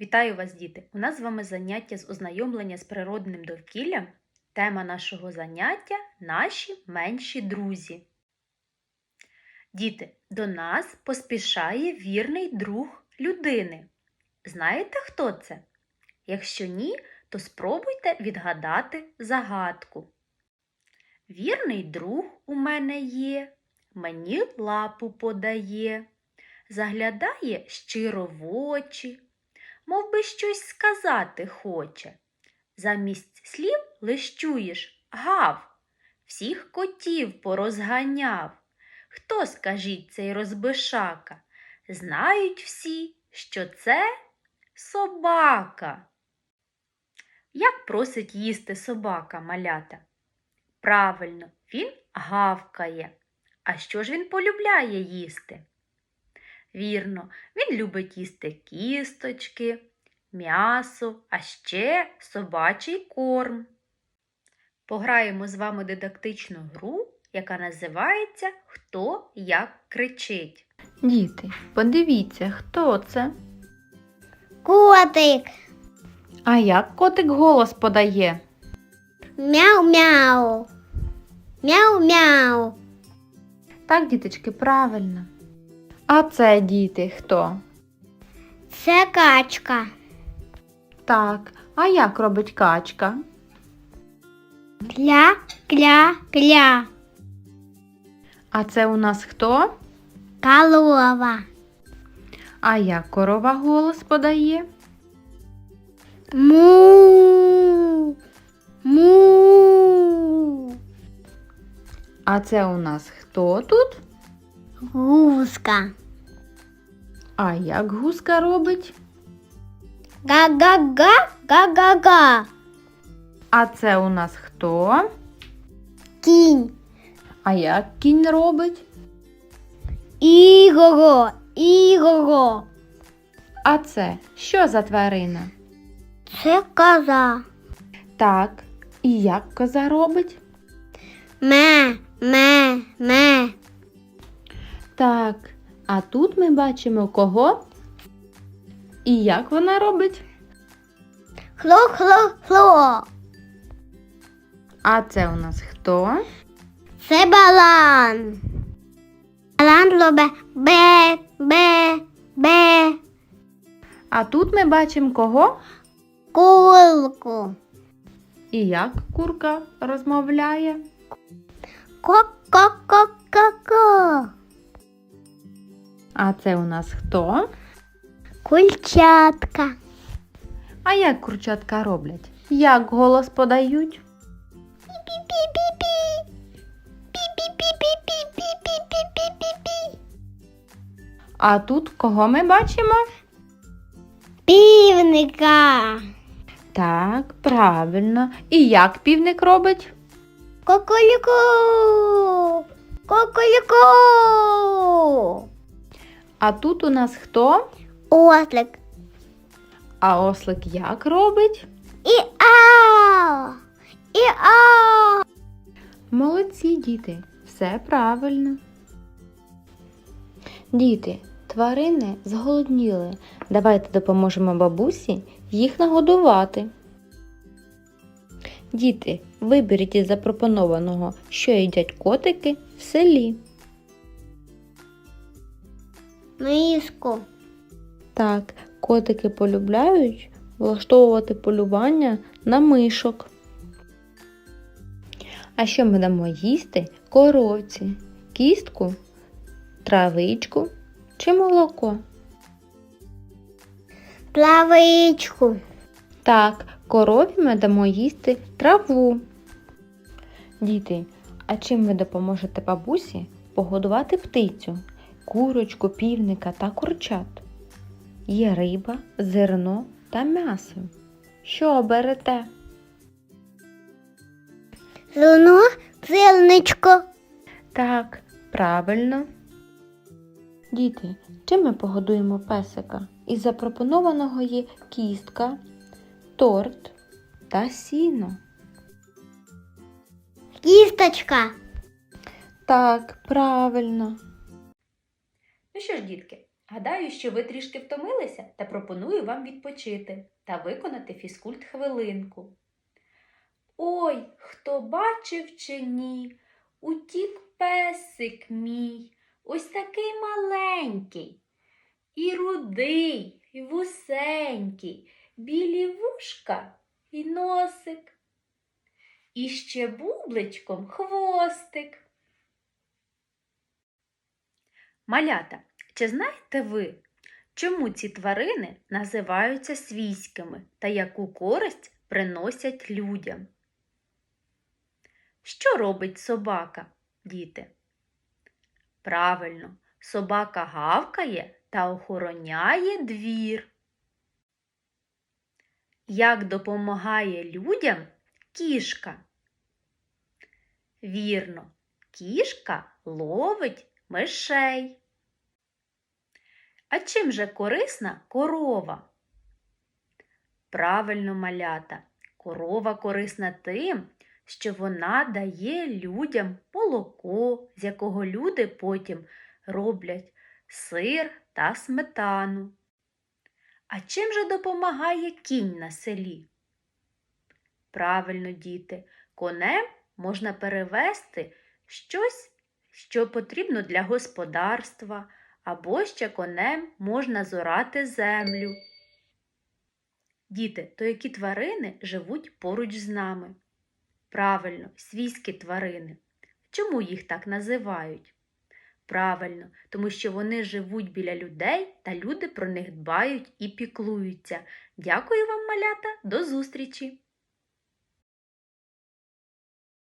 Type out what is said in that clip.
Вітаю вас, діти! У нас з вами заняття з ознайомлення з природним довкіллям. Тема нашого заняття наші менші друзі. Діти, до нас поспішає вірний друг людини. Знаєте, хто це? Якщо ні, то спробуйте відгадати загадку. Вірний друг у мене є, мені лапу подає, заглядає щиро в очі, мов би щось сказати хоче. Замість слів лиш чуєш гав, всіх котів порозганяв. Хто, скажіть, цей розбишака? Знають всі, що це собака. Як просить їсти собака малята? Правильно, він гавкає. А що ж він полюбляє їсти? Вірно, він любить їсти кісточки, м'ясо, а ще собачий корм. Пограємо з вами дидактичну гру, яка називається Хто як кричить. Діти, подивіться, хто це? Котик. А як котик голос подає? Мяу-мяу. Мяу-мяу. Так, діточки, правильно. А це діти хто? Це качка. Так, а як робить качка? Кля, кля, кля. А це у нас хто? Корова. А як корова голос подає? Му. Му. А це у нас хто тут? Гуска. А як гуска робить? Га-га-га, га-га-га. А це у нас хто? Кінь. А як кінь робить? Ігого, ігого. А це що за тварина? Це коза. Так, і як коза робить? Ме, ме, ме. Так, а тут ми бачимо кого? І як вона робить? Хло-хло-хло. А це у нас хто? Це балан. Балан лобе бе, бе, бе. А тут ми бачимо кого? Кулку. І як курка розмовляє? Ко-ко-ко-ко-ко. А це у нас хто? Курчатка. А як курчатка роблять? Як голос подають? А тут кого ми бачимо? Півника. Так, правильно. І як півник робить? Коколіку. Коколіку. А тут у нас хто? Ослик. А ослик як робить? І ау. І ау. Молодці, діти, все правильно. Діти, тварини зголодніли. Давайте допоможемо бабусі їх нагодувати. Діти, виберіть із запропонованого, що їдять котики в селі. Миску. Так, котики полюбляють влаштовувати полювання на мишок. А що ми дамо їсти коровці, кістку, травичку чи молоко? Плавичку. Так, корові ми дамо їсти траву. Діти, а чим ви допоможете бабусі погодувати птицю, курочку, півника та курчат? Є риба, зерно та м'ясо. Що оберете? Зерно, зерничко. Так, правильно. Діти, чим ми погодуємо песика? Із запропонованого є кістка, торт та сіно. Кісточка. Так, правильно. Ну що ж, дітки, Гадаю, що ви трішки втомилися та пропоную вам відпочити та виконати фізкульт хвилинку. Ой, хто бачив чи ні, утік песик мій, ось такий маленький, і рудий, і вусенький, білі вушка і носик. І ще бубличком хвостик. Малята, чи знаєте ви, чому ці тварини називаються свійськими та яку користь приносять людям? Що робить собака, діти? Правильно, собака гавкає та охороняє двір. Як допомагає людям кішка? Вірно, кішка ловить мишей. А чим же корисна корова? Правильно, малята, корова корисна тим, що вона дає людям молоко, з якого люди потім роблять сир та сметану. А чим же допомагає кінь на селі? Правильно, діти, конем можна перевести щось, що потрібно для господарства, або ще конем можна зорати землю. Діти, то які тварини живуть поруч з нами? Правильно, свійські тварини. Чому їх так називають? Правильно, тому що вони живуть біля людей та люди про них дбають і піклуються. Дякую вам, малята, до зустрічі!